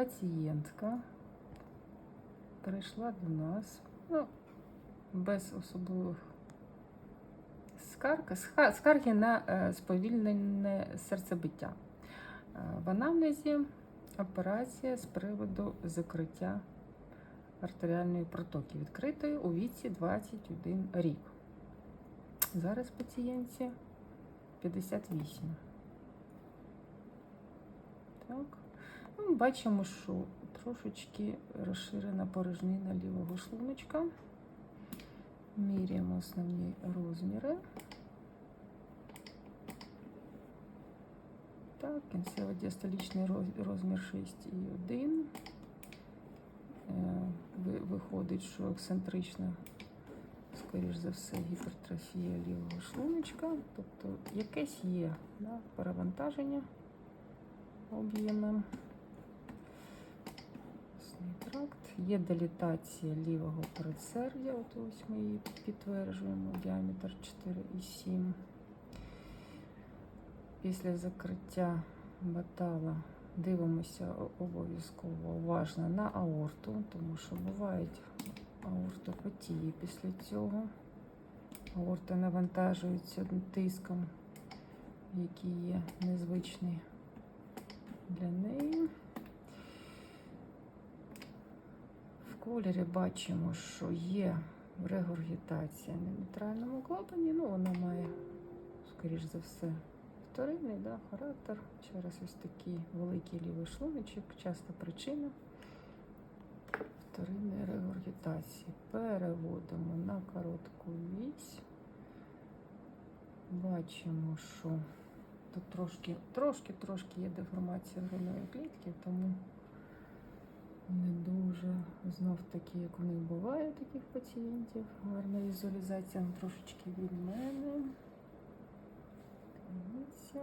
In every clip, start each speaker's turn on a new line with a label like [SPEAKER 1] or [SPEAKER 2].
[SPEAKER 1] пацієнтка прийшла до нас ну, без особливих скарг, скарги на е, сповільнене серцебиття. Е, В анамнезі операція з приводу закриття артеріальної протоки відкритої у віці 21 рік. Зараз пацієнтці 58. Так. Ну, бачимо, що трошечки розширена порожнина лівого шлуночка. Міряємо основні розміри. Так, кінцево-діастолічний розмір 6,1. Е, Виходить, що ексцентрична, скоріш за все, гіпертрофія лівого шлуночка. Тобто якесь є да, перевантаження об'ємом. Кістний тракт. Є дилітація лівого передсердя. От ось ми її підтверджуємо. Діаметр 4,7. Після закриття батала дивимося обов'язково уважно на аорту, тому що бувають аортопатії після цього. Аорта навантажується тиском, який є незвичний для неї. В кольорі бачимо, що є регургітація на нейтральному клапані. Ну, вона має, скоріш за все, вторинний да, характер через ось такий великий лівий шлуночок, часто причина вторинної регургітації. Переводимо на коротку вісь. Бачимо, що тут трошки, трошки, трошки є деформація грудної клітки, тому не дуже знов таки, як у них буває таких пацієнтів. Гарна візуалізація ну, трошечки від мене. Дивіться.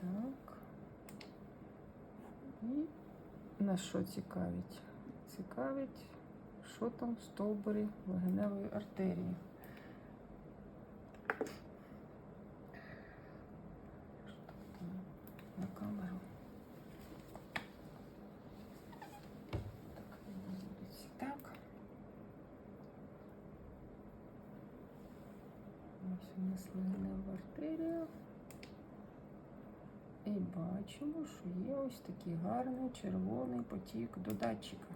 [SPEAKER 1] Так. І нас що цікавить? Цікавить, що там в стовбурі легеневої артерії. Що там на камеру? Так, дивіться, так. Ось у нас легенева артерія. І бачимо, що є ось такий гарний червоний потік до датчика.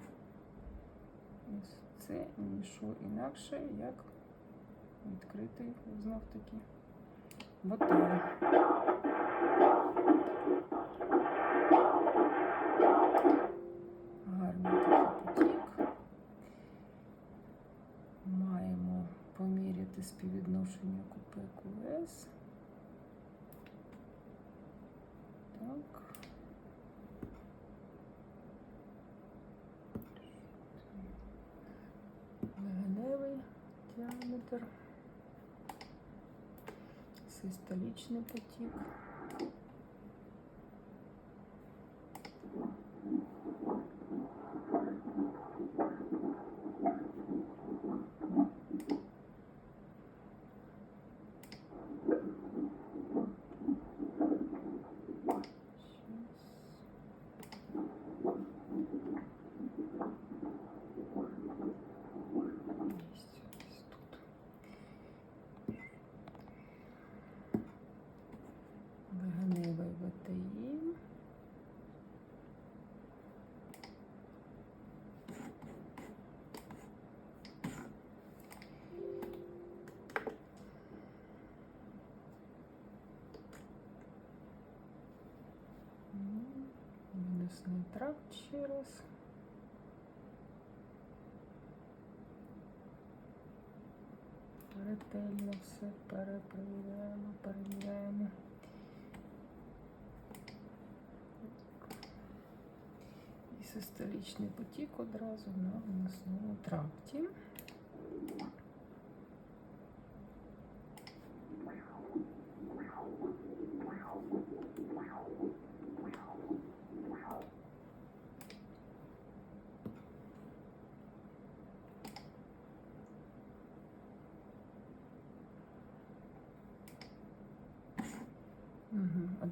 [SPEAKER 1] Ось Це нічого інакше, як відкритий знов таки ботан. Гарний такий потік. Маємо поміряти співвідношення купи QS. Так. Легеневий діаметр. Систолічний потік. Виносний тракт ще. Ретельно все перепровіряємо, перевіряємо. І систолічний потік одразу на вносному тракті.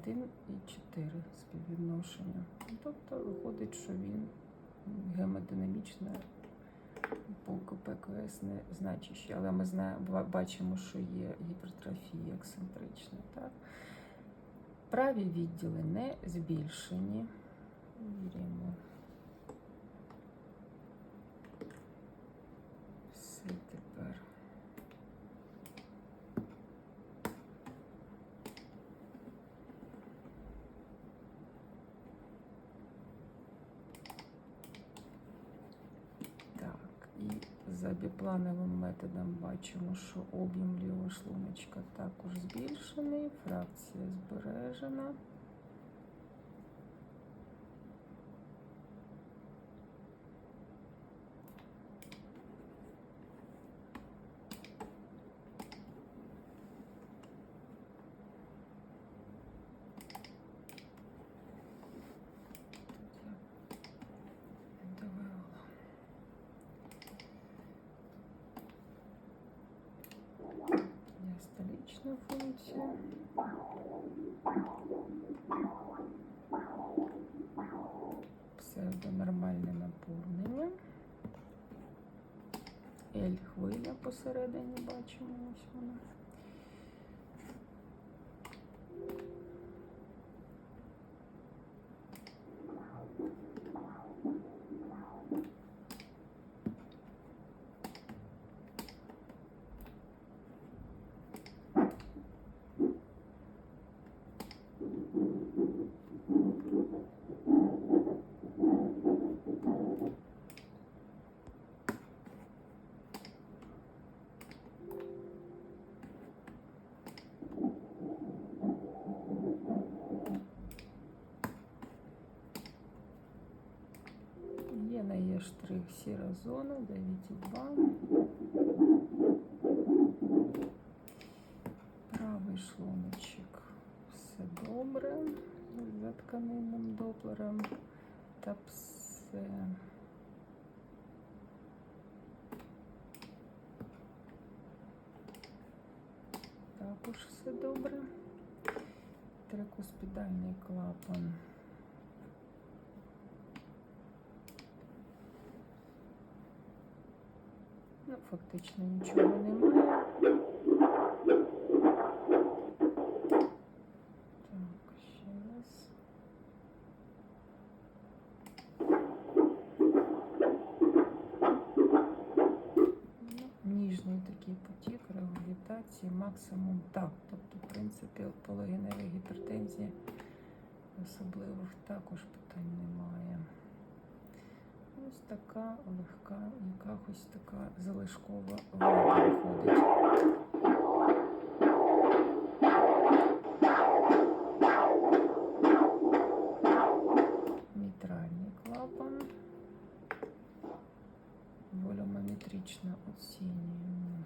[SPEAKER 1] 1,4 співвідношення. Ну, Тобто виходить, що він гемодинамічно по КПКС не значущий, але ми знаємо, бачимо, що є гіпертрофія ексцентрична. Так? Праві відділи не збільшені. Віримо. Все тепер. Так, і за біплановим методом бачимо, що об'єм лівого шлуночка також збільшений, фракція збережена. Тут я не довела. Діастолічна функція. Псевдонормальне наповнення. L хвиля посередині бачимо, ось вона. Сіра зона, 9,2. Правий шлуночок. Все добре. За тканинним доплером. Та все. Також все добре. Трикуспідальний клапан. Фактично нічого немає. Так, ще раз. Ніжний такий потік регулітації, максимум так. Тобто, в принципі, пологенева гіпертензія особливих також питань немає. Ось така легка, якась така залишкова влада виходить. Мітральний клапан. Волюмометрично оцінюємо.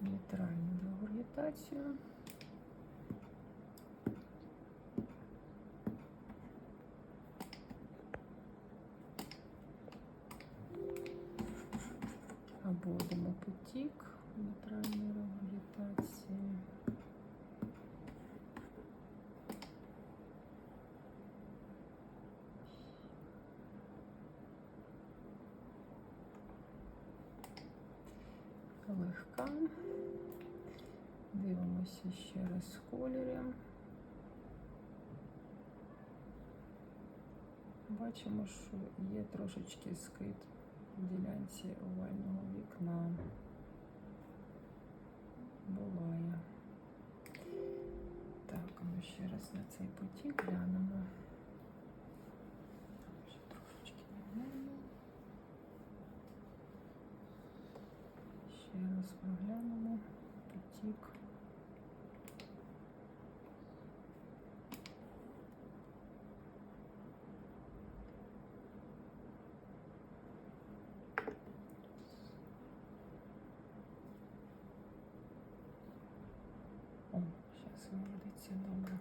[SPEAKER 1] Мітральну регургітацію. Потік мітральної регургітації. Легка. Дивимося ще раз кольорі. Бачимо, що є трошечки скид в ділянці Ну ще раз на цей потік глянемо. Ще трошечки глянемо. Ще раз проглянемо потік. О, зараз виводиться добре.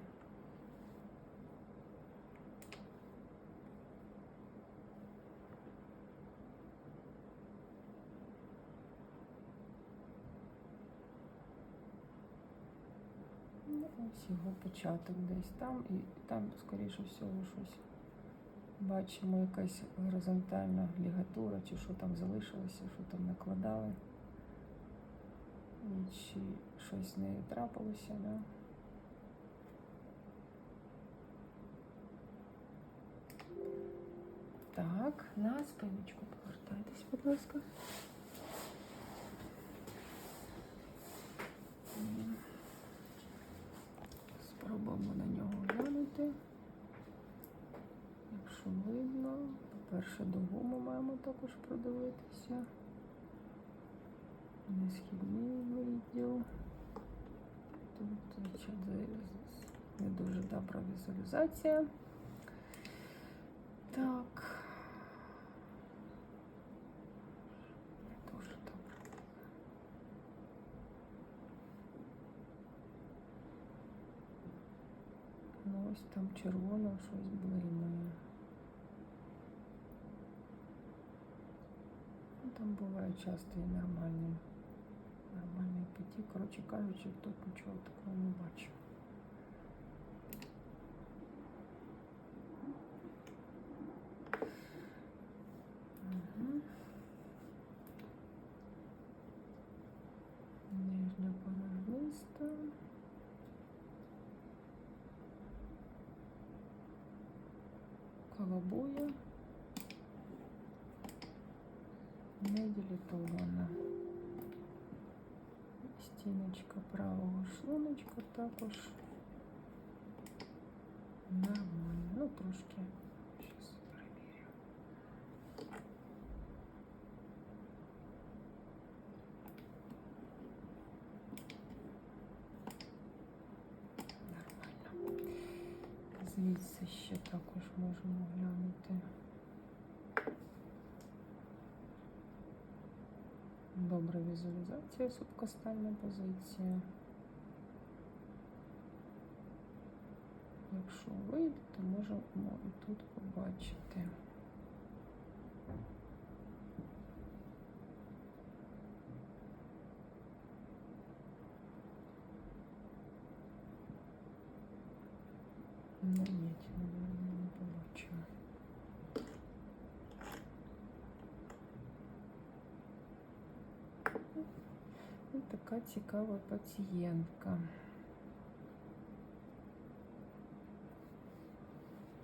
[SPEAKER 1] Ось його початок десь там, і там, скоріше всього, щось бачимо, якась горизонтальна лігатура, чи що там залишилося, що там накладали. І чи щось з нею трапилося, да? Так, на спиночку повертайтесь, будь ласка. Спробуємо на нього глянути. Якщо видно, по-перше, дугу ми маємо також продивитися. Несхідний відділ. Тут не дуже добра візуалізація. Так. Не дуже добре. Ну, ось там червоно щось блимає. Ну, там буває часто і нормальний, нормальний потік. Коротше кажучи, тут нічого такого не бачу. Нижня порожниста. Колобуя. Не ділітована. Стіночка правого шлуночка також нормально. Ну, трошки. Звідси ще також можемо глянути. Добра візуалізація, субкостальна позиція. Якщо вийде, то можемо і тут побачити. Ну, ні, наверное, не побачимо. Ось така цікава пацієнтка.